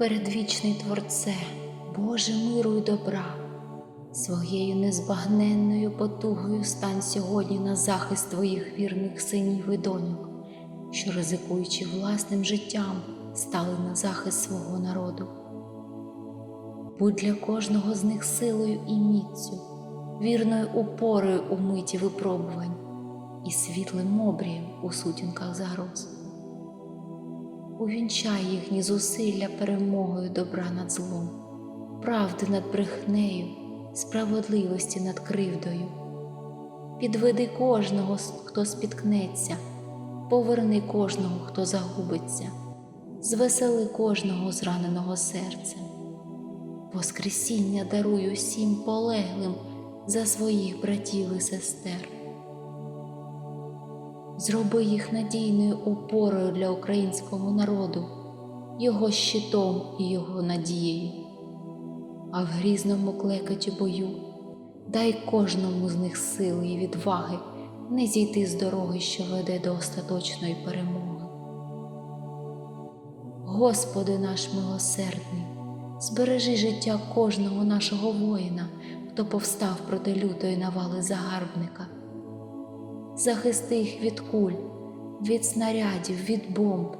Передвічний Творце, Боже миру й добра, своєю незбагненною потугою стань сьогодні на захист твоїх вірних синів і доньок, що, ризикуючи власним життям, стали на захист свого народу. Будь для кожного з них силою і міцю, вірною упорою у миті випробувань і світлим обрієм у сутінках загроз. Увінчай їхні зусилля перемогою добра над злом, правди над брехнею, справедливості над кривдою. Підведи кожного, хто спіткнеться, поверни кожного, хто загубиться, звесели кожного зраненого серцем. Воскресіння даруй усім полеглим за своїх братів і сестер. Зроби їх надійною опорою для українського народу, його щитом і його надією. А в грізному клекоті бою дай кожному з них сили і відваги не зійти з дороги, що веде до остаточної перемоги. Господи наш милосердний, збережи життя кожного нашого воїна, хто повстав проти лютої навали загарбника. Захисти їх від куль, від снарядів, від бомб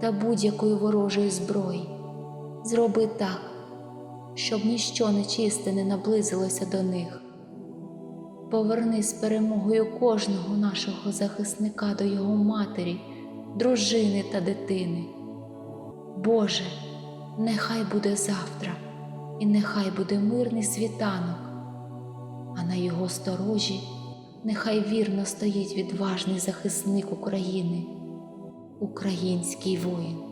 та будь-якої ворожої зброї. Зроби так, щоб ніщо нечисте не наблизилося до них. Поверни з перемогою кожного нашого захисника до його матері, дружини та дитини. Боже, нехай буде завтра, і нехай буде мирний світанок, а на його сторожі нехай вірно стоїть відважний захисник України, український воїн.